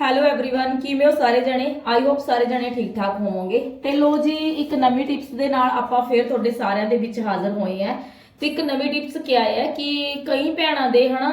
Hello everyone ਕਿਵੇਂ ਹੋ ਸਾਰੇ ਜਣੇ ਆਈ ਹੋਪ ਸਾਰੇ ਜਣੇ ਠੀਕ ਠਾਕ ਹੋਵੋਗੇ ਤੇ ਲੋ ਜੀ ਇੱਕ ਨਵੀਂ ਟਿਪਸ ਦੇ ਨਾਲ ਆਪਾਂ ਫੇਰ ਤੁਹਾਡੇ ਸਾਰਿਆਂ ਦੇ ਵਿੱਚ ਹਾਜ਼ਰ ਹੋਏ ਆ ਤੇ ਇੱਕ ਨਵੀਂ ਟਿਪਸ ਕਿਹਾ ਹੈ ਕਿ ਕਈ ਭੈਣਾਂ ਦੇ ਹਨਾ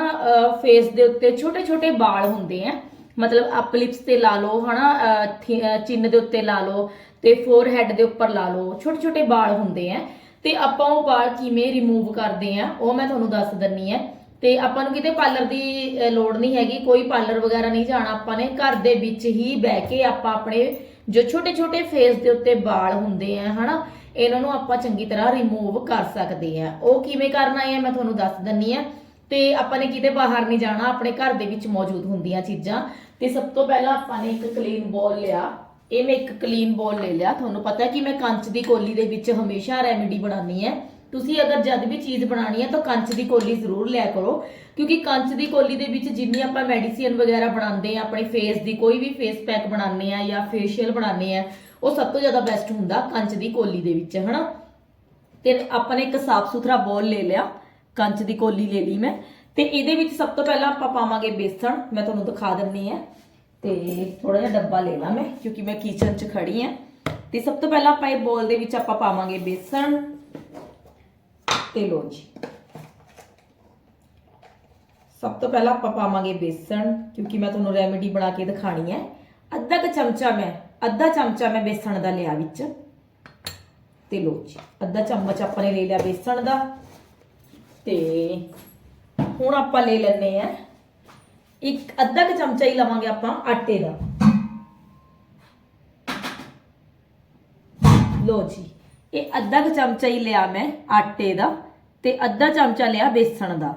ਫੇਸ ਦੇ ਉੱਤੇ ਛੋਟੇ ਛੋਟੇ ਵਾਲ ਹੁੰਦੇ ਆ ਮਤਲਬ ਅਪ ਲਿਪਸ ਤੇ ਲਾ ਲਓ ਹਨਾ ਅਹ, ਥੀ- ਅਹ, ਚਿੰਨ ਦੇ ਉੱਤੇ ਲਾ ਲਓ ਤੇ ਫੋਰਹੈਡ ਦੇ ਉੱਪਰ ਲਾ ਲਓ ਛੋਟੇ ਛੋਟੇ ਵਾਲ ਹੁੰਦੇ ਆ ਤੇ ਆਪਾਂ ਉਹ ਵਾਲ ਕਿਵੇਂ ਰਿਮੂਵ ਕਰਦੇ ਆ ਉਹ ਮੈਂ ਤੁਹਾਨੂੰ ਦੱਸ ਦਿੰਨੀ ਆ ਤੇ ਆਪਾਂ ਨੂੰ ਕਿਤੇ ਪਾਰਲਰ ਦੀ ਲੋੜ ਨਹੀਂ ਹੈਗੀ, ਕੋਈ ਪਾਰਲਰ ਵਗੈਰਾ ਨਹੀਂ ਜਾਣਾ ਆਪਾਂ ਨੇ, ਘਰ ਦੇ ਵਿੱਚ ਹੀ ਬਹਿ ਕੇ ਆਪਾਂ ਆਪਣੇ ਜੋ ਛੋਟੇ ਛੋਟੇ ਫੇਸ ਦੇ ਉੱਤੇ ਵਾਲ ਹੁੰਦੇ ਆ, ਹਨਾ, ਇਹਨਾਂ ਨੂੰ ਆਪਾਂ ਚੰਗੀ ਤਰ੍ਹਾਂ ਰਿਮੂਵ ਕਰ ਸਕਦੇ ਆ। ਉਹ ਕਿਵੇਂ ਕਰਨਾ ਹੈ ਮੈਂ ਤੁਹਾਨੂੰ ਦੱਸ ਦਿੰਨੀ ਆ। ਤੇ ਆਪਾਂ ਨੇ ਕਿਤੇ ਬਾਹਰ ਨਹੀਂ ਜਾਣਾ, ਆਪਣੇ ਘਰ ਦੇ ਵਿੱਚ ਮੌਜੂਦ ਹੁੰਦੀਆਂ ਚੀਜ਼ਾਂ। ਤੇ ਸਭ ਤੋਂ ਪਹਿਲਾਂ ਆਪਾਂ ਨੇ ਇੱਕ ਕਲੀਨ ਬੋਲ ਲਿਆ। ਇਹ ਮੈਂ ਇੱਕ ਕਲੀਨ ਬੋਲ ਲੈ ਲਿਆ। ਤੁਹਾਨੂੰ ਪਤਾ ਕਿ ਮੈਂ ਕੰਚ ਦੀ ਕੋਲੀ ਦੇ ਵਿੱਚ ਹਮੇਸ਼ਾ ਰੈਮੇਡੀ ਬਣਾਉਣੀ ਹੈ ਤੁਸੀਂ ਅਗਰ ਜਦ ਵੀ ਚੀਜ਼ ਬਣਾਉਣੀ ਹੈ ਤਾਂ ਕੰਚ ਦੀ ਕੋਲੀ ਜ਼ਰੂਰ ਲਿਆ ਕਰੋ, ਕਿਉਂਕਿ ਕੰਚ ਦੀ ਕੋਲੀ ਦੇ ਵਿੱਚ ਜਿੰਨੀ ਆਪਾਂ ਮੈਡੀਸਿਨ ਵਗੈਰਾ ਬਣਾਉਂਦੇ ਆ ਆਪਣੇ ਫੇਸ ਦੀ ਕੋਈ ਵੀ ਫੇਸ ਪੈਕ ਬਣਾਉਂਦੇ ਆ ਜਾਂ ਫੇਸ਼ੀਅਲ ਬਣਾਉਂਦੇ ਆ ਉਹ ਸਭ ਤੋਂ ਜ਼ਿਆਦਾ ਬੈਸਟ ਹੁੰਦਾ ਕੰਚ ਦੀ ਕੋਲੀ ਦੇ ਵਿੱਚ, ਹਨਾ? ਤੇ ਆਪਾਂ ਨੇ ਇੱਕ ਸਾਫ਼ ਸੁਥਰਾ ਬੋਲ ਲੈ ਲਿਆ, ਕੰਚ ਦੀ ਕੋਲੀ ਲੈ ਲਈ ਮੈਂ, ਤੇ ਇਹਦੇ ਵਿੱਚ ਸਭ ਤੋਂ ਪਹਿਲਾਂ ਆਪਾਂ ਪਾਵਾਂਗੇ ਬੇਸਣ, ਮੈਂ ਤੁਹਾਨੂੰ ਦਿਖਾ ਦਿੰਨੀ ਆ ਤੇ ਥੋੜਾ ਜਿਹਾ ਡੱਬਾ ਲੈ ਲਾ ਮੈਂ, ਕਿਉਂਕਿ ਮੈਂ ਕਿਚਨ 'ਚ ਖੜੀ ਆ ਤੇ ਸਭ ਤੋਂ ਪਹਿਲਾਂ ਆਪਾਂ ਇਹ ਬੋਲ ਦੇ ਵਿੱਚ ਆਪਾਂ ਪਾਵਾਂਗੇ ਬੇਸਣ ਤੇ ਲੋ ਜੀ। ਸਭ ਤੋਂ ਪਹਿਲਾਂ ਆਪਾਂ ਪਾਵਾਂਗੇ ਬੇਸਣ, ਕਿਉਂਕਿ ਮੈਂ ਤੁਹਾਨੂੰ ਰੈਮੇਡੀ ਬਣਾ ਕੇ ਦਿਖਾਣੀ ਹੈ। ਅੱਧਾ ਕੁ ਚਮਚਾ ਮੈਂ, ਅੱਧਾ ਚਮਚਾ ਮੈਂ ਬੇਸਣ ਦਾ ਲਿਆ ਵਿੱਚ। ਤੇ ਲੋ ਜੀ, ਅੱਧਾ ਚਮਚ ਆਪਾਂ ਨੇ ਲੈ ਲਿਆ ਬੇਸਣ ਦਾ। ਤੇ ਹੁਣ ਆਪਾਂ ਲੈ ਲੈਣੇ ਆ ਇੱਕ, ਅੱਧਾ ਕੁ ਚਮਚਾ ਹੀ ਲਵਾਂਗੇ ਆਪਾਂ ਆਟੇ ਦਾ। ਲੋ ਜੀ ਇਹ ਅੱਧਾ ਕੁ ਚਮਚਾ ਹੀ ਲਿਆ ਮੈਂ ਆਟੇ ਦਾ ਤੇ ਅੱਧਾ ਚਮਚਾ ਲਿਆ ਬੇਸਣ ਦਾ।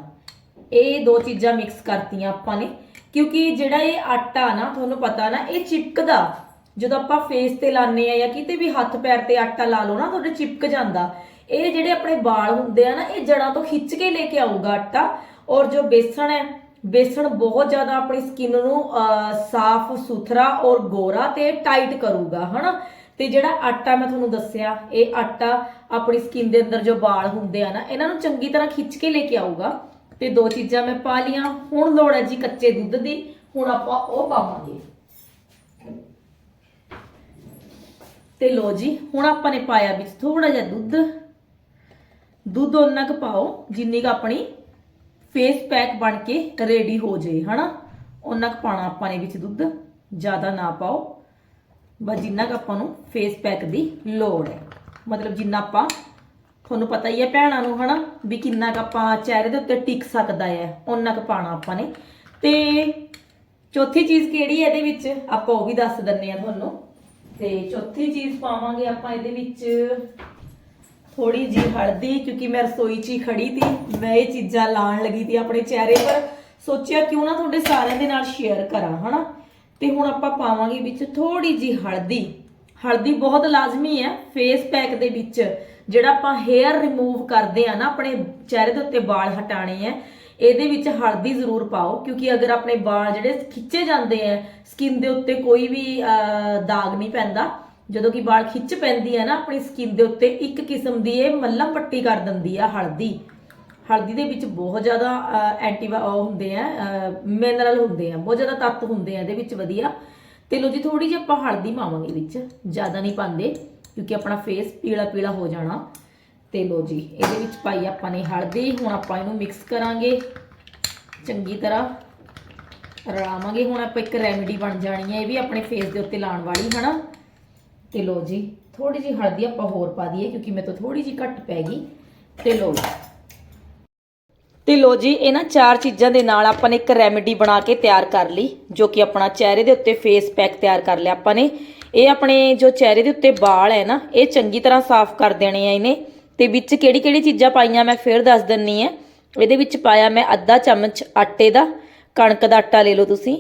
ਇਹ ਦੋ ਚੀਜ਼ਾਂ ਮਿਕਸ ਕਰਤੀਆਂ ਆਪਾਂ ਨੇ ਕਿਉਂਕਿ ਜਿਹੜਾ ਇਹ ਆਟਾ ਨਾ ਤੁਹਾਨੂੰ ਪਤਾ ਨਾ ਇਹ ਚਿਪਕਦਾ। ਜਦੋਂ ਆਪਾਂ ਫੇਸ ਤੇ ਲਾਉਂਦੇ ਆ ਜਾਂ ਕਿਤੇ ਵੀ ਹੱਥ ਪੈਰ ਤੇ ਆਟਾ ਲਾ ਲਓ ਨਾ ਤੁਹਾਡੇ ਚਿਪਕ ਜਾਂਦਾ। ਇਹ ਜਿਹੜੇ ਆਪਣੇ ਵਾਲ ਹੁੰਦੇ ਆ ਨਾ ਇਹ ਜੜਾਂ ਤੋਂ ਖਿੱਚ ਕੇ ਲੈ ਕੇ ਆਊਗਾ ਆਟਾ। ਔਰ ਜੋ ਬੇਸਣ ਹੈ ਬੇਸਣ ਬਹੁਤ ਜ਼ਿਆਦਾ ਆਪਣੀ ਸਕਿਨ ਨੂੰ ਅਹ, ਸਾਫ਼ ਸੁਥਰਾ ਔਰ ਗੋਰਾ ਤੇ ਟਾਈਟ ਕਰੂਗਾ ਹਨਾ? ਤੇ ਜਿਹੜਾ ਆਟਾ ਮੈਂ ਤੁਹਾਨੂੰ ਦੱਸਿਆ, ਇਹ ਆਟਾ ਆਪਣੀ ਸਕਿਨ ਦੇ ਅੰਦਰ ਜੋ ਵਾਲ ਹੁੰਦੇ ਆ ਨਾ, ਇਹਨਾਂ ਨੂੰ ਚੰਗੀ ਤਰ੍ਹਾਂ ਖਿੱਚ ਕੇ ਲੈ ਕੇ ਆਊਗਾ। ਤੇ ਦੋ ਚੀਜ਼ਾਂ ਮੈਂ ਪਾ ਲੀਆਂ ਹੁਣ ਲੋੜ ਹੈ ਜੀ ਕੱਚੇ ਦੁੱਧ ਦੀ, ਹੁਣ ਆਪਾਂ ਉਹ ਪਾਵਾਂਗੇ। ਤੇ ਲੋ ਜੀ, ਹੁਣ ਆਪਾਂ ਨੇ ਪਾਇਆ ਵਿੱਚ ਥੋੜਾ ਜਿਹਾ ਦੁੱਧ। ਦੁੱਧ ਉਹਨਾਂ ਕੁ ਪਾਓ, ਜਿੰਨੀ ਕੁ ਆਪਣੀ ਫੇਸ ਪੈਕ ਬਣ ਕੇ ਰੈਡੀ ਹੋ ਜਾਏ, ਹਨਾ? ਉਹਨਾਂ ਕੁ ਪਾਣਾ ਆਪਾਂ ਨੇ ਵਿੱਚ ਦੁੱਧ, ਜ਼ਿਆਦਾ ਨਾ ਪਾਓ। ਬਸ ਜਿੰਨਾ ਕੁ ਆਪਾਂ ਨੂੰ ਫੇਸ ਪੈਕ ਦੀ ਲੋੜ ਹੈ। ਮਤਲਬ ਜਿੰਨਾ ਆਪਾਂ, ਤੁਹਾਨੂੰ ਪਤਾ ਹੀ ਹੈ ਭੈਣਾਂ ਨੂੰ, ਹਨਾ, ਵੀ ਕਿੰਨਾ ਕੁ ਆਪਾਂ ਚਿਹਰੇ ਦੇ ਉੱਤੇ ਟਿਕ ਸਕਦਾ ਹੈ ਉਹਨਾਂ ਕੁ ਪਾਣਾ ਆਪਾਂ ਨੇ। ਤੇ ਚੌਥੀ ਚੀਜ਼ ਕਿਹੜੀ ਹੈ ਇਹਦੇ ਵਿੱਚ? ਆਪਾਂ ਉਹ ਵੀ ਦੱਸ ਦਿੰਨੇ ਆ ਤੁਹਾਨੂੰ। ਤੇ ਚੌਥੀ ਚੀਜ਼ ਪਾਵਾਂਗੇ ਆਪਾਂ ਇਹਦੇ ਵਿੱਚ ਥੋੜੀ ਜੀ ਹਲਦੀ, ਕਿਉਂਕਿ ਮੈਂ ਰਸੋਈ 'ਚ ਹੀ ਖੜੀ ਸੀ ਮੈਂ ਇਹ ਚੀਜ਼ਾਂ ਲਾਣ ਲੱਗੀ ਸੀ ਆਪਣੇ ਚਿਹਰੇ ਪਰ। ਸੋਚਿਆ ਕਿਉਂ ਨਾ ਤੁਹਾਡੇ ਸਾਰਿਆਂ ਦੇ ਨਾਲ ਸ਼ੇਅਰ ਕਰਾਂ, ਹਨਾ? ਤੇ ਹੁਣ ਆਪਾਂ ਪਾਵਾਂਗੇ ਵਿੱਚ ਥੋੜੀ ਜੀ ਹਲਦੀ। ਹਲਦੀ ਬਹੁਤ ਲਾਜ਼ਮੀ ਹੈ ਫੇਸ ਪੈਕ ਦੇ ਵਿੱਚ। ਜਿਹੜਾ ਆਪਾਂ ਹੇਅਰ ਰਿਮੂਵ ਕਰਦੇ ਆ ਨਾ ਆਪਣੇ ਚਿਹਰੇ ਦੇ ਉੱਤੇ ਵਾਲ ਹਟਾਣੇ ਆ ਇਹਦੇ ਵਿੱਚ ਹਲਦੀ ਜ਼ਰੂਰ ਪਾਓ ਕਿਉਂਕਿ ਅਗਰ ਆਪਣੇ ਵਾਲ ਜਿਹੜੇ ਖਿੱਚੇ ਜਾਂਦੇ ਆ ਸਕਿਨ ਦੇ ਉੱਤੇ ਕੋਈ ਵੀ ਅਹ, ਦਾਗ ਨਹੀਂ ਪੈਂਦਾ। ਜਦੋਂ ਕਿ ਵਾਲ ਖਿੱਚ ਪੈਂਦੀ ਹੈ ਨਾ ਆਪਣੀ ਸਕਿਨ ਦੇ ਉੱਤੇ ਇੱਕ ਕਿਸਮ ਦੀ ਇਹ ਮੱਲਮ ਪੱਟੀ ਕਰ ਦਿੰਦੀ ਆ ਹਲਦੀ। ਹਲਦੀ ਦੇ ਵਿੱਚ ਬਹੁਤ ਜ਼ਿਆਦਾ ਐਂਟੀ ਹੁੰਦੇ ਆ ਮਿਨਰਲ ਹੁੰਦੇ ਆ, ਬਹੁਤ ਜ਼ਿਆਦਾ ਤੱਤ ਹੁੰਦੇ ਆ ਇਹਦੇ ਵਿੱਚ ਵਧੀਆ। ਤੇ ਲੋ ਜੀ ਥੋੜੀ ਜਿਹੀ ਆਪਾਂ ਹਲਦੀ ਪਾਵਾਂਗੇ ਵਿੱਚ, ਜ਼ਿਆਦਾ ਨਹੀਂ ਪਾਉਂਦੇ, ਕਿਉਂਕਿ ਆਪਣਾ ਫੇਸ ਪੀਲਾ ਪੀਲਾ ਹੋ ਜਾਣਾ। ਤੇ ਲੋ ਜੀ, ਇਹਦੇ ਵਿੱਚ ਪਾਈ ਆਪਾਂ ਨੇ ਹਲਦੀ, ਹੁਣ ਆਪਾਂ ਇਹਨੂੰ ਮਿਕਸ ਕਰਾਂਗੇ। ਚੰਗੀ ਤਰ੍ਹਾਂ ਰਲਾਵਾਂਗੇ, ਹੁਣ ਆਪਾਂ ਇੱਕ ਰੈਮੇਡੀ ਬਣ ਜਾਣੀ ਹੈ ਇਹ ਵੀ ਆਪਣੇ ਫੇਸ ਦੇ ਉੱਤੇ ਲਾਉਣ ਵਾਲੀ, ਹਨਾ? ਤੇ ਲੋ ਜੀ ਥੋੜੀ ਜਿਹੀ ਹਲਦੀ ਆਪਾਂ ਹੋਰ ਪਾ ਦਈਏ, ਕਿਉਂਕਿ ਮੇਰੇ ਤੋਂ ਥੋੜੀ ਜਿਹੀ ਘੱਟ ਪੈ ਗਈ। ਤੇ ਲੋ ਜੀ ਤੇ ਲੋ ਜੀ, ਇਹਨਾਂ ਚਾਰ ਚੀਜ਼ਾਂ ਦੇ ਨਾਲ ਆਪਾਂ ਨੇ ਇੱਕ ਰੈਮੇਡੀ ਬਣਾ ਕੇ ਤਿਆਰ ਕਰ ਲਈ, ਜੋ ਕਿ ਆਪਣਾ ਚਿਹਰੇ ਦੇ ਉੱਤੇ ਫੇਸ ਪੈਕ ਤਿਆਰ ਕਰ ਲਿਆ ਆਪਾਂ ਨੇ। ਇਹ ਆਪਣੇ ਜੋ ਚਿਹਰੇ ਦੇ ਉੱਤੇ ਵਾਲ ਹੈ ਨਾ, ਇਹ ਚੰਗੀ ਤਰ੍ਹਾਂ ਸਾਫ਼ ਕਰ ਦੇਣੇ ਆ ਇਹਨੇ। ਤੇ ਵਿੱਚ ਕਿਹੜੀ ਕਿਹੜੀ ਚੀਜ਼ਾਂ ਪਾਈਆਂ ਮੈਂ ਫਿਰ ਦੱਸ ਦਿੰਨੀ ਆ। ਇਹਦੇ ਵਿੱਚ ਪਾਇਆ ਮੈਂ ਅੱਧਾ ਚਮਚ ਆਟੇ ਦਾ, ਕਣਕ ਦਾ ਆਟਾ ਲੈ ਲਓ ਤੁਸੀਂ।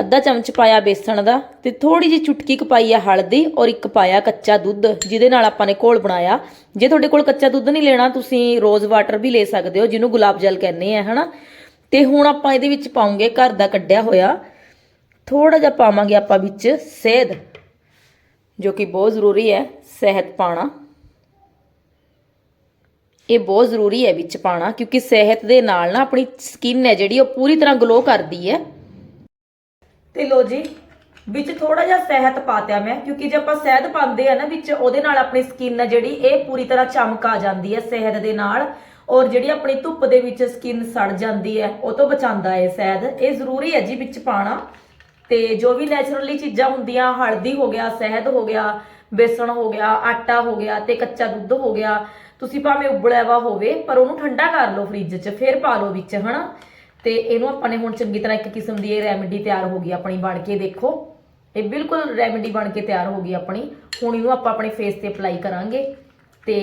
ਅੱਧਾ ਚਮਚ ਪਾਇਆ ਬੇਸਣ ਦਾ ਤੇ ਥੋੜੀ ਜਿਹੀ ਚੁਟਕੀ ਕੁ ਪਾਈ ਆ ਹਲਦੀ ਔਰ ਇੱਕ ਪਾਇਆ ਕੱਚਾ ਦੁੱਧ, ਜਿਹਦੇ ਨਾਲ ਆਪਾਂ ਨੇ ਘੋਲ ਬਣਾਇਆ। ਜੇ ਤੁਹਾਡੇ ਕੋਲ ਕੱਚਾ ਦੁੱਧ ਨਹੀਂ ਲੈਣਾ, ਤੁਸੀਂ ਰੋਜ਼ ਵਾਟਰ ਵੀ ਲੈ ਸਕਦੇ ਹੋ, ਜਿਹਨੂੰ ਗੁਲਾਬ ਜਲ ਕਹਿੰਦੇ ਆ, ਹਨਾ? ਤੇ ਹੁਣ ਆਪਾਂ ਇਹਦੇ ਵਿੱਚ ਪਾਉਂਗੇ ਘਰ ਦਾ ਕੱਢਿਆ ਹੋਇਆ। ਥੋੜਾ ਜਿਹਾ ਪਾਵਾਂਗੇ ਆਪਾਂ ਵਿੱਚ ਸੇਧ ਜੋ ਕਿ ਬਹੁਤ ਜ਼ਰੂਰੀ ਹੈ ਸਿਹਤ ਪਾਣਾ ਇਹ ਬਹੁਤ ਜ਼ਰੂਰੀ ਹੈ ਵਿੱਚ ਪਾਣਾ ਕਿਉਂਕਿ ਸਿਹਤ ਦੇ ਨਾਲ ਨਾ ਆਪਣੀ ਸਕਿਨ ਹੈ ਜਿਹੜੀ, ਉਹ ਪੂਰੀ ਤਰ੍ਹਾਂ ਗਲੋ ਕਰਦੀ ਹੈ। ਤੇ ਲੋ ਜੀ, ਵਿੱਚ ਥੋੜਾ ਜਿਹਾ ਸ਼ਹਿਦ ਪਾਤਿਆ ਮੈਂ, ਕਿਉਂਕਿ ਜੇ ਆਪਾਂ ਸ਼ਹਿਦ ਪਾਉਂਦੇ ਆ ਨਾ ਵਿੱਚ, ਉਹਦੇ ਨਾਲ ਆਪਣੀ ਸਕਿਨ ਹੈ ਜਿਹੜੀ, ਇਹ ਪੂਰੀ ਤਰ੍ਹਾਂ ਚਮਕ ਆ ਜਾਂਦੀ ਹੈ ਸ਼ਹਿਦ ਦੇ ਨਾਲ, ਔਰ ਜਿਹੜੀ ਆਪਣੀ ਧੁੱਪ ਦੇ ਵਿੱਚ ਸਕਿਨ ਸੜ ਜਾਂਦੀ ਹੈ ਉਹ ਤੋਂ ਬਚਾਉਂਦਾ ਹੈ ਸ਼ਹਿਦ ਇਹ ਜ਼ਰੂਰੀ ਹੈ ਜੀ ਵਿੱਚ ਪਾਣਾ ਤੇ ਜੋ ਵੀ ਨੈਚੁਰਲੀ ਚੀਜ਼ਾਂ ਹੁੰਦੀਆਂ, ਹਲਦੀ ਹੋ ਗਿਆ ਸ਼ਹਿਦ ਹੋ ਗਿਆ, ਬੇਸਣ ਹੋ ਗਿਆ, ਆਟਾ ਹੋ ਗਿਆ ਤੇ ਕੱਚਾ ਦੁੱਧ ਹੋ ਗਿਆ, ਤੁਸੀਂ ਭਾਵੇਂ ਉਬਲਿਆ ਵਾ ਹੋਵੇ, ਪਰ ਉਹਨੂੰ ਠੰਡਾ ਕਰ ਲਓ ਫ੍ਰਿਜ 'ਚ, ਫਿਰ ਪਾ ਲਓ ਵਿੱਚ, ਹਨਾ? ਤੇ ਇਹਨੂੰ ਆਪਾਂ ਨੇ ਹੁਣ ਚੰਗੀ ਤਰ੍ਹਾਂ ਇੱਕ ਕਿਸਮ ਦੀ ਇਹ ਰੈਮੇਡੀ ਤਿਆਰ ਹੋ ਗਈ ਆਪਣੀ ਬਣ ਕੇ ਦੇਖੋ। ਇਹ ਬਿਲਕੁਲ ਰੈਮੇਡੀ ਬਣ ਕੇ ਤਿਆਰ ਹੋ ਗਈ ਆਪਣੀ। ਹੁਣ ਇਹਨੂੰ ਆਪਾਂ ਆਪਣੇ ਫੇਸ ਤੇ ਅਪਲਾਈ ਕਰਾਂਗੇ। ਤੇ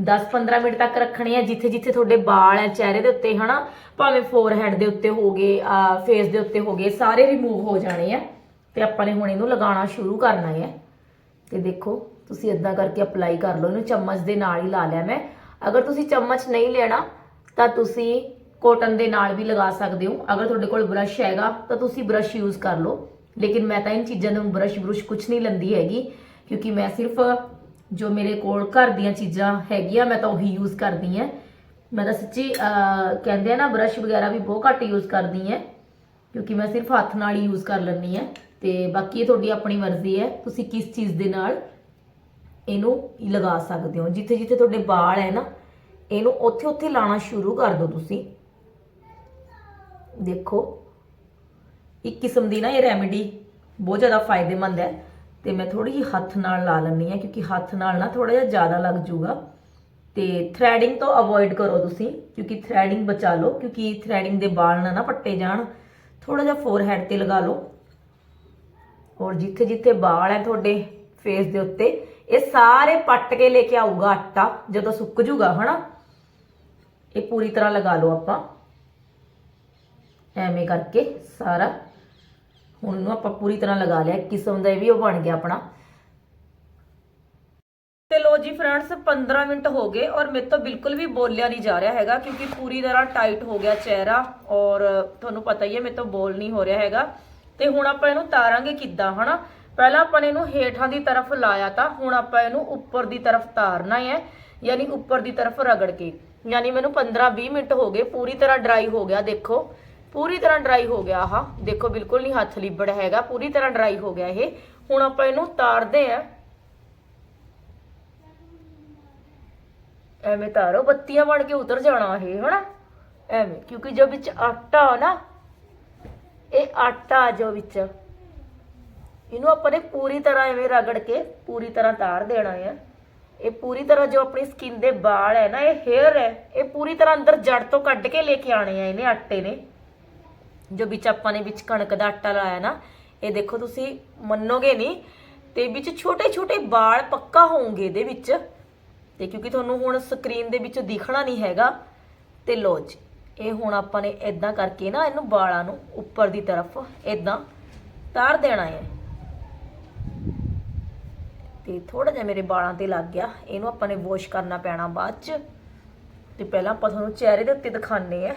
10-15 ਮਿੰਟ ਤੱਕ ਰੱਖਣੇ ਆ ਜਿੱਥੇ ਜਿੱਥੇ ਤੁਹਾਡੇ ਵਾਲ ਹੈ ਚਿਹਰੇ ਦੇ ਉੱਤੇ, ਹਨਾ? ਭਾਵੇਂ ਫੋਰਹੈਡ ਦੇ ਉੱਤੇ ਹੋਗੇ ਫੇਸ ਦੇ ਉੱਤੇ ਹੋਗੇ ਸਾਰੇ ਰਿਮੂਵ ਹੋ ਜਾਣੇ ਆ। ਤੇ ਆਪਾਂ ਨੇ ਹੁਣ ਇਹਨੂੰ ਲਗਾਉਣਾ ਸ਼ੁਰੂ ਕਰਨਾ ਹੈ ਤੇ ਦੇਖੋ, ਤੁਸੀਂ ਇਦਾਂ ਕਰਕੇ ਅਪਲਾਈ ਕਰ ਲਓ। ਇਹਨੂੰ ਚਮਚ ਦੇ ਨਾਲ ਹੀ ਲਾ ਲਿਆ ਮੈਂ। ਅਗਰ ਤੁਸੀਂ ਚਮਚ ਨਹੀਂ ਲੈਣਾ, ਤਾਂ ਤੁਸੀਂ ਕੋਟਨ ਦੇ ਨਾਲ ਵੀ ਲਗਾ ਸਕਦੇ ਹੋ। ਅਗਰ ਤੁਹਾਡੇ ਕੋਲ ਬ੍ਰਸ਼ ਹੈਗਾ, ਤਾਂ ਤੁਸੀਂ ਬ੍ਰਸ਼ ਯੂਜ਼ ਕਰ ਲਓ। ਲੇਕਿਨ ਮੈਂ ਤਾਂ ਇਨ ਚੀਜ਼ਾਂ ਨੂੰ ਬ੍ਰਸ਼ ਬਰੁਸ਼ ਕੁਝ ਨਹੀਂ ਲੰਦੀ ਹੈਗੀ, ਕਿਉਂਕਿ ਮੈਂ ਸਿਰਫ ਜੋ ਮੇਰੇ ਕੋਲ ਘਰ ਦੀਆਂ ਚੀਜ਼ਾਂ ਹੈਗੀਆਂ, ਮੈਂ ਤਾਂ ਉਹੀ ਯੂਜ਼ ਕਰਦੀ ਹਾਂ। ਮੈਂ ਤਾਂ ਸੱਚੀ ਕਹਿੰਦੇ ਆ ਨਾ ਬ੍ਰਸ਼ ਵਗੈਰਾ ਵੀ ਬਹੁਤ ਘੱਟ ਯੂਜ਼ ਕਰਦੀ ਹਾਂ, ਕਿਉਂਕਿ ਮੈਂ ਸਿਰਫ ਹੱਥ ਨਾਲ ਹੀ ਯੂਜ਼ ਕਰ ਲੈਂਦੀ ਹਾਂ। ਤੇ ਬਾਕੀ ਇਹ ਤੁਹਾਡੀ ਆਪਣੀ ਮਰਜ਼ੀ ਹੈ, ਤੁਸੀਂ ਕਿਸ ਚੀਜ਼ ਦੇ ਨਾਲ ਇਹਨੂੰ ਲਗਾ ਸਕਦੇ ਹੋ। ਜਿੱਥੇ ਜਿੱਥੇ ਤੁਹਾਡੇ ਵਾਲ ਹੈ ਨਾ, ਇਹਨੂੰ ਉੱਥੇ ਉੱਥੇ ਲਾਣਾ ਸ਼ੁਰੂ ਕਰ ਦਿਓ ਤੁਸੀਂ। ਦੇਖੋ, ਇੱਕ ਕਿਸਮ ਦੀ ਨਾ ਇਹ ਰੈਮੇਡੀ ਬਹੁਤ ਜ਼ਿਆਦਾ ਫਾਇਦੇਮੰਦ ਹੈ ਤੇ ਮੈਂ ਥੋੜੀ ਜਿਹੀ ਹੱਥ ਨਾਲ ਲਾ ਲੈਂਦੀ ਹਾਂ ਕਿਉਂਕਿ ਹੱਥ ਨਾਲ ਨਾ ਥੋੜਾ ਜਿਹਾ ਜ਼ਿਆਦਾ ਲੱਗ ਜੂਗਾ ਤੇ ਥ੍ਰੈਡਿੰਗ ਤੋਂ ਅਵੋਇਡ ਕਰੋ ਤੁਸੀਂ, ਕਿਉਂਕਿ ਥ੍ਰੈਡਿੰਗ ਬਚਾ ਲਓ, ਕਿਉਂਕਿ ਥ੍ਰੈਡਿੰਗ ਦੇ ਵਾਲ ਨਾ ਨਾ ਪੱਟੇ ਜਾਣ। ਥੋੜਾ ਜਿਹਾ ਫੋਰਹੈਡ ਤੇ ਲਗਾ ਲਓ। ਔਰ ਜਿੱਥੇ ਜਿੱਥੇ ਵਾਲ ਹੈ ਤੁਹਾਡੇ ਫੇਸ ਦੇ ਉੱਤੇ, ਇਹ ਸਾਰੇ ਪੱਟ ਕੇ ਲੈ ਕੇ ਆਊਗਾ ਆਟਾ, ਜਦੋਂ ਸੁੱਕ ਜੂਗਾ ਹਨਾ? ਇਹ ਪੂਰੀ ਤਰ੍ਹਾਂ ਲਗਾ ਲਓ ਆਪਾਂ। ਐਵੇਂ ਕਰਕੇ ਸਾਰਾ। ਹੁਣ ਇਹਨੂੰ ਆਪਾਂ ਪੂਰੀ ਤਰ੍ਹਾਂ ਲਗਾ ਲਿਆ ਕਿਸਮ ਦਾ ਇਹ ਵੀ ਉਹ ਬਣ ਗਿਆ ਆਪਣਾ। ਤੇ ਲੋ ਜੀ ਫਰੈਂਡਸ 15 ਮਿੰਟ ਹੋ ਗਏ ਔਰ ਮੇਰੇ ਤੋਂ ਬਿਲਕੁਲ ਵੀ ਬੋਲਿਆ ਨਹੀਂ ਜਾ ਰਿਹਾ ਹੈਗਾ ਕਿਉਂਕਿ ਪੂਰੀ ਤਰ੍ਹਾਂ ਟਾਈਟ ਹੋ ਗਿਆ ਚਿਹਰਾ ਔਰ ਤੁਹਾਨੂੰ ਪਤਾ ਹੀ ਹੈ ਮੇਰੇ ਤੋਂ ਬੋਲ ਨਹੀਂ ਹੋ ਰਿਹਾ ਹੈਗਾ। ਤੇ ਹੁਣ ਆਪਾਂ ਇਹਨੂੰ ਤਾਰਾਂਗੇ ਕਿੱਦਾਂ, ਹਨਾ? ਪਹਿਲਾਂ ਆਪਾਂ ਨੇ ਇਹਨੂੰ ਹੇਠਾਂ ਦੀ ਤਰਫ ਲਾਇਆ ਤਾਂ ਹੁਣ ਆਪਾਂ ਇਹਨੂੰ ਉੱਪਰ ਦੀ ਤਰਫ ਤਾਰਨਾ ਹੈ ਯਾਨੀ ਉੱਪਰ ਦੀ ਤਰਫ ਰਗੜ ਕੇ। ਯਾਨੀ ਮੈਨੂੰ 15-20 ਮਿੰਟ ਹੋ ਗਏ, ਪੂਰੀ ਤਰ੍ਹਾਂ ਡਰਾਈ ਹੋ ਗਿਆ, ਦੇਖੋ। ਪੂਰੀ ਤਰ੍ਹਾਂ ਡਰਾਈ ਹੋ ਗਿਆ ਆਹ। ਦੇਖੋ, ਬਿਲਕੁਲ ਨਹੀਂ ਹੱਥ ਲਿਬੜ ਹੈਗਾ, ਪੂਰੀ ਤਰ੍ਹਾਂ ਡਰਾਈ ਹੋ ਗਿਆ ਇਹ। ਹੁਣ ਆਪਾਂ ਇਹਨੂੰ ਤਾਰਦੇ ਆ। ਐਵੇਂ ਤਾਰੋ, ਬੱਤੀਆਂ ਬਣ ਕੇ ਉਤਰ ਜਾਣਾ ਇਹ, ਹਨਾ? ਐਵੇਂ, ਕਿਉਂਕਿ ਜੋ ਵਿੱਚ ਆਟਾ ਨਾ, ਇਹ ਆਟਾ ਜੋ ਵਿੱਚ। ਇਹਨੂੰ ਆਪਾਂ ਨੇ ਪੂਰੀ ਤਰ੍ਹਾਂ ਐਵੇਂ ਰਗੜ ਕੇ ਪੂਰੀ ਤਰ੍ਹਾਂ ਤਾਰ ਦੇਣਾ ਹੈ ਇਹ ਪੂਰੀ ਤਰ੍ਹਾਂ ਜੋ ਆਪਣੀ ਸਕਿਨ ਦੇ ਵਾਲ ਹੈ ਨਾ, ਇਹ ਹੇਅਰ ਹੈ, ਇਹ ਪੂਰੀ ਤਰ੍ਹਾਂ ਅੰਦਰ ਜੜ ਤੋਂ ਕੱਢ ਕੇ ਲੈ ਕੇ ਆਣੇ ਆ ਇਹਨੇ ਆਟੇ ਨੇ। ਜੋ ਵਿੱਚ ਆਪਾਂ ਨੇ ਵਿੱਚ ਕਣਕ ਦਾ ਆਟਾ ਲਾਇਆ ਨਾ, ਇਹ ਦੇਖੋ ਤੁਸੀਂ ਮੰਨੋਗੇ ਨਹੀਂ, ਤੇ ਵਿੱਚ ਛੋਟੇ ਛੋਟੇ ਵਾਲ ਪੱਕਾ ਹੋਣਗੇ ਇਹਦੇ ਵਿੱਚ। ਤੇ ਕਿਉਂਕਿ ਤੁਹਾਨੂੰ ਹੁਣ ਸਕਰੀਨ ਦੇ ਵਿੱਚ ਦਿਖਣਾ ਨਹੀਂ ਹੈਗਾ, ਤੇ ਲੋ ਜੀ, ਇਹ ਹੁਣ ਆਪਾਂ ਨੇ ਇਦਾਂ ਕਰਕੇ ਨਾ ਇਹਨੂੰ ਵਾਲਾਂ ਨੂੰ ਉੱਪਰ ਦੀ ਤਰਫ ਇਦਾਂ ਤਾਰ ਦੇਣਾ ਹੈ। ਤੇ ਥੋੜਾ ਜਿਹਾ ਮੇਰੇ ਵਾਲਾਂ ਤੇ ਲੱਗ ਗਿਆ, ਇਹਨੂੰ ਆਪਾਂ ਨੇ ਵਾਸ਼ ਕਰਨਾ ਪੈਣਾ ਬਾਅਦ ਚ। ਤੇ ਪਹਿਲਾਂ ਆਪਾਂ ਤੁਹਾਨੂੰ ਚਿਹਰੇ ਦੇ ਉੱਤੇ ਦਿਖਾਣੇ ਆ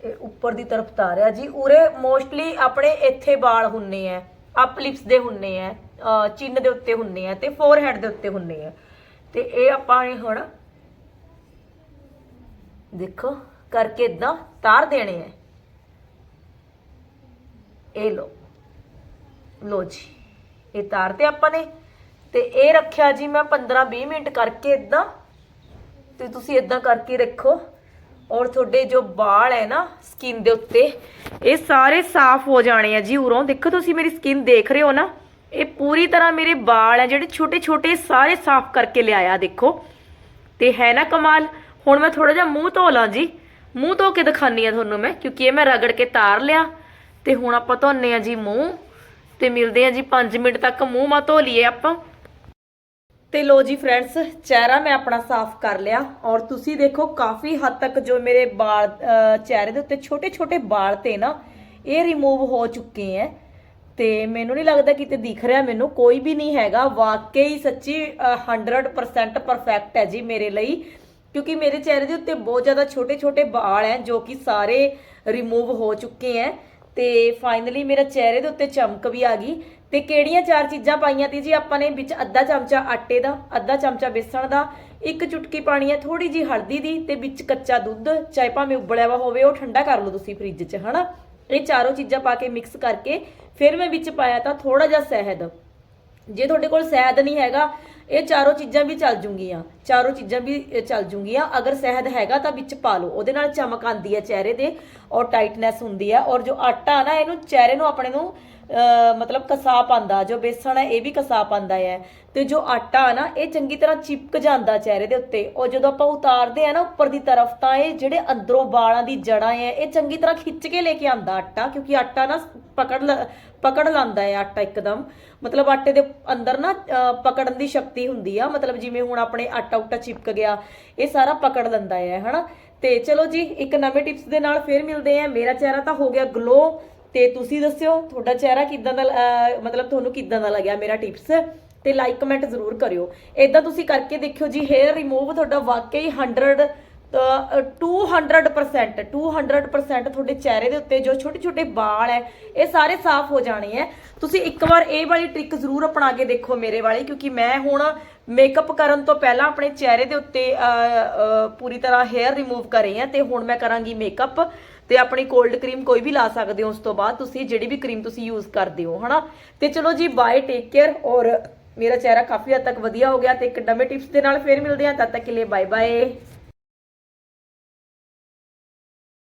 ਇਹ ਉੱਪਰ ਦੀ ਤਰਫ ਤਾਰਿਆ ਜੀ। ਉਰੇ ਮੋਸਟਲੀ ਆਪਣੇ ਇੱਥੇ ਵਾਲ ਹੁੰਨੇ ਆ ਅਪ ਲਿਪਸ ਦੇ ਹੁੰਨੇ ਆ ਅਹ ਚਿੰਨ ਦੇ ਉੱਤੇ ਹੁੰਨੇ ਆ ਤੇ ਫੋਰਹੈਡ ਦੇ ਉੱਤੇ ਹੁੰਨੇ ਆ ਤੇ ਇਹ ਆਪਾਂ ਨੇ ਹੁਣ ਦੇਖੋ, ਕਰਕੇ ਇਦਾਂ ਤਾਰ ਦੇਣੇ ਆ ਇਹ ਲੋ ਲੋ ਜੀ, ਇਹ ਤਾਰ ਤੇ ਆਪਾਂ ਨੇ ਤੇ ਇਹ ਰੱਖਿਆ ਜੀ ਮੈਂ 15-20 ਮਿੰਟ ਕਰਕੇ ਇਦਾਂ ਤੇ ਤੁਸੀਂ ਇਦਾਂ ਕਰਕੇ ਰੱਖੋ। ਔਰ ਤੁਹਾਡੇ ਜੋ ਵਾਲ ਹੈ ਨਾ ਸਕਿਨ ਦੇ ਉੱਤੇ, ਇਹ ਸਾਰੇ ਸਾਫ਼ ਹੋ ਜਾਣੇ ਆ ਜੀ ਉਰੋਂ। ਦੇਖੋ ਤੁਸੀਂ ਮੇਰੀ ਸਕਿਨ ਦੇਖ ਰਹੇ ਹੋ ਨਾ, ਇਹ ਪੂਰੀ ਤਰ੍ਹਾਂ ਮੇਰੇ ਵਾਲ ਹੈ ਜਿਹੜੇ ਛੋਟੇ ਛੋਟੇ ਸਾਰੇ ਸਾਫ਼ ਕਰਕੇ ਲਿਆਇਆ, ਦੇਖੋ। ਤੇ ਹੈ ਨਾ ਕਮਾਲ? ਹੁਣ ਮੈਂ ਥੋੜਾ ਜਿਹਾ ਮੂੰਹ ਧੋ ਲਾਂ ਜੀ। ਮੂੰਹ ਧੋ ਕੇ ਦਿਖਾਨੀ ਆ ਤੁਹਾਨੂੰ ਮੈਂ, ਕਿਉਂਕਿ ਇਹ ਮੈਂ ਰਗੜ ਕੇ ਤਾਰ ਲਿਆ। ਤੇ ਹੁਣ ਆਪਾਂ ਧੋਨੇ ਆ ਜੀ ਮੂੰਹ। ਤੇ ਮਿਲਦੇ ਆ ਜੀ 5 ਮਿੰਟ ਤੱਕ ਮੂੰਹ ਮਾ ਧੋ ਲਈਏ ਆਪਾਂ। ਤੇ ਲੋ ਜੀ ਫਰੈਂਡਸ ਚਿਹਰਾ ਮੈਂ ਆਪਣਾ ਸਾਫ਼ ਕਰ ਲਿਆ ਔਰ ਤੁਸੀਂ ਦੇਖੋ ਕਾਫੀ ਹੱਦ ਤੱਕ ਜੋ ਮੇਰੇ ਵਾਲ ਚਿਹਰੇ ਦੇ ਉੱਤੇ ਛੋਟੇ ਛੋਟੇ ਵਾਲ ਤੇ ਨਾ ਇਹ ਰਿਮੂਵ ਹੋ ਚੁੱਕੇ ਐ। ਤੇ ਮੈਨੂੰ ਨਹੀਂ ਲੱਗਦਾ ਕਿਤੇ ਦਿਖ ਰਿਹਾ ਮੈਨੂੰ ਕੋਈ ਵੀ ਨਹੀਂ ਹੈਗਾ। ਵਾਕਈ ਸੱਚੀ ਅਹ, 100% ਪਰਫੈਕਟ ਹੈ ਜੀ ਮੇਰੇ ਲਈ। ਕਿਉਂਕਿ ਮੇਰੇ ਚਿਹਰੇ ਦੇ ਉੱਤੇ ਬਹੁਤ ਜ਼ਿਆਦਾ ਛੋਟੇ ਛੋਟੇ ਵਾਲ ਹੈ ਜੋ ਕਿ ਸਾਰੇ ਰਿਮੂਵ ਹੋ ਚੁੱਕੇ ਹੈ ਤੇ ਫਾਈਨਲੀ ਮੇਰਾ ਚਿਹਰੇ ਦੇ ਉੱਤੇ ਚਮਕ ਵੀ ਆ ਗਈ। ਤੇ ਕਿਹੜੀਆਂ ਚਾਰ ਚੀਜ਼ਾਂ ਪਾਈਆਂ ਤੀ ਜੀ? ਆਪਾਂ ਨੇ ਵਿੱਚ ਅੱਧਾ ਚਮਚਾ ਆਟੇ ਦਾ, ਅੱਧਾ ਚਮਚਾ ਬੇਸਣ ਦਾ, ਇੱਕ ਚੁਟਕੀ ਪਾਣੀ ਹੈ ਥੋੜੀ ਜੀ ਹਲਦੀ ਦੀ ਤੇ ਵਿੱਚ ਕੱਚਾ ਦੁੱਧ, ਚਾਹੇ ਭਾਵੇਂ ਉਬਲਿਆ ਵਾ ਹੋਵੇ, ਉਹ ਠੰਡਾ ਕਰ ਲਓ ਤੁਸੀਂ ਫ੍ਰਿਜ 'ਚ, ਹਨਾ? ਇਹ ਚਾਰੋਂ ਚੀਜ਼ਾਂ ਪਾ ਕੇ ਮਿਕਸ ਕਰਕੇ ਫਿਰ ਮੈਂ ਵਿੱਚ ਪਾਇਆ ਤਾਂ ਥੋੜਾ ਜਿਹਾ ਸ਼ਹਿਦ। ਜੇ ਤੁਹਾਡੇ ਕੋਲ ਸ਼ਹਿਦ ਨਹੀਂ ਹੈਗਾ, ਇਹ ਚਾਰੋਂ ਚੀਜ਼ਾਂ ਵੀ ਚੱਲ ਜੂੰਗੀਆਂ, ਚਾਰੋਂ ਚੀਜ਼ਾਂ ਵੀ ਚੱਲ ਜੂੰਗੀਆਂ। ਅਗਰ ਸ਼ਹਿਦ ਹੈਗਾ ਤਾਂ ਵਿੱਚ ਪਾ ਲਓ। ਉਹਦੇ ਨਾਲ ਚਮਕ ਆਉਂਦੀ ਹੈ ਚਿਹਰੇ ਦੇ ਔਰ ਟਾਈਟਨੈਸ ਹੁੰਦੀ ਹੈ, ਔਰ ਜੋ ਆਟਾ ਨਾ, ਇਹਨੂੰ ਚਿਹਰੇ ਨੂੰ ਆਪਣੇ ਨੂੰ ਮਤਲਬ ਕਸਾ ਪਾਉਂਦਾ, ਜੋ ਬੇਸਣ ਹੈ, ਇਹ ਵੀ ਕਸਾ ਪਾਉਂਦਾ ਹੈ। ਤੇ ਜੋ ਆਟਾ ਨਾ, ਇਹ ਚੰਗੀ ਤਰ੍ਹਾਂ ਚਿਪਕ ਜਾਂਦਾ ਚਿਹਰੇ ਦੇ ਉੱਤੇ। ਉਹ ਜਦੋਂ ਆਪਾਂ ਉਤਾਰਦੇ ਆ ਨਾ ਉੱਪਰ ਦੀ ਤਰਫ, ਤਾਂ ਇਹ ਜਿਹੜੇ ਅੰਦਰੋਂ ਵਾਲਾਂ ਦੀ ਜੜਾਂ ਹੈ, ਇਹ ਚੰਗੀ ਤਰ੍ਹਾਂ ਖਿੱਚ ਕੇ ਲੈ ਕੇ ਆਂਦਾ ਆਟਾ, ਕਿਉਂਕਿ ਆਟਾ ਨਾ ਪਕੜ ਲ- ਪਕੜ ਲੈਂਦਾ ਹੈ ਆਟਾ ਇੱਕਦਮ। ਮਤਲਬ ਆਟੇ ਦੇ ਅੰਦਰ ਨਾ ਪਕੜਨ ਦੀ ਸ਼ਕਤੀ ਹੁੰਦੀ ਆ। ਮਤਲਬ ਜਿਵੇਂ ਹੁਣ ਆਪਣੇ ਆਟਾ ਉਟਾ ਚਿਪਕ ਗਿਆ, ਇਹ ਸਾਰਾ ਪਕੜ ਲੈਂਦਾ ਹੈ, ਹਨਾ? ਤੇ ਚਲੋ ਜੀ, ਇੱਕ ਨਵੇਂ ਟਿਪਸ ਦੇ ਨਾਲ ਫੇਰ ਮਿਲਦੇ ਆ ਮੇਰਾ ਚਿਹਰਾ ਤਾਂ ਹੋ ਗਿਆ ਗਲੋ ਤੇ ਤੁਸੀਂ ਦੱਸਿਓ ਤੁਹਾਡਾ ਚਿਹਰਾ ਕਿਦਾਂ ਦਾ ਅ, ਮਤਲਬ ਤੁਹਾਨੂੰ ਕਿਦਾਂ ਦਾ ਲੱਗਿਆ ਮੇਰਾ ਟਿਪਸ? ਤੇ ਲਾਈਕ ਕਮੈਂਟ ਜ਼ਰੂਰ ਕਰਿਓ। ਇਦਾਂ ਤੁਸੀਂ ਕਰਕੇ ਦੇਖਿਓ ਜੀ ਹੇਅਰ ਰਿਮੂਵ ਤੁਹਾਡਾ ਵਾਕਈ 100 ਅ, 200% 200% ਤੁਹਾਡੇ ਚਿਹਰੇ ਦੇ ਉੱਤੇ ਜੋ ਛੋਟੇ ਛੋਟੇ ਵਾਲ ਹੈ ਇਹ ਸਾਰੇ ਸਾਫ਼ ਹੋ ਜਾਣੇ ਹੈ। ਤੁਸੀਂ ਇੱਕ ਵਾਰ ਇਹ ਵਾਲੀ ਟ੍ਰਿਕ ਜ਼ਰੂਰ ਅਪਣਾ ਕੇ ਦੇਖੋ ਮੇਰੇ ਵਾਲੀ ਕਿਉਂਕਿ ਮੈਂ ਹੁਣ ਮੇਕਅਪ ਕਰਨ ਤੋਂ ਪਹਿਲਾਂ ਆਪਣੇ ਚਿਹਰੇ ਦੇ ਉੱਤੇ ਅ, ਅ, ਪੂਰੀ ਤਰ੍ਹਾਂ ਹੇਅਰ ਰਿਮੂਵ ਕਰੇ ਆ ਤੇ ਹੁਣ ਮੈਂ ਕਰਾਂਗੀ ਮੇਕਅਪ ਤੇ ਆਪਣੀ ਕੋਲਡ ਕਰੀਮ ਕੋਈ ਵੀ ਲਾ ਸਕਦੇ ਹੋ ਉਸ ਤੋਂ ਬਾਅਦ ਤੁਸੀਂ ਜਿਹੜੀ ਵੀ ਕਰੀਮ ਤੁਸੀਂ ਯੂਜ਼ ਕਰਦੇ ਹੋ, ਹਨਾ? ਤੇ ਚਲੋ ਜੀ ਬਾਏ ਟੇਕ ਕੇਅਰ ਔਰ ਮੇਰਾ ਚਿਹਰਾ ਕਾਫੀ ਹੱਦ ਤੱਕ ਵਧੀਆ ਹੋ ਗਿਆ ਤੇ ਇੱਕ ਨਵੇਂ ਟਿਪਸ ਦੇ ਨਾਲ ਫੇਰ ਮਿਲਦੇ ਹਾਂ, ਤਦ ਤੱਕ ਕੇ ਲਈ ਬਾਏ ਬਾਏ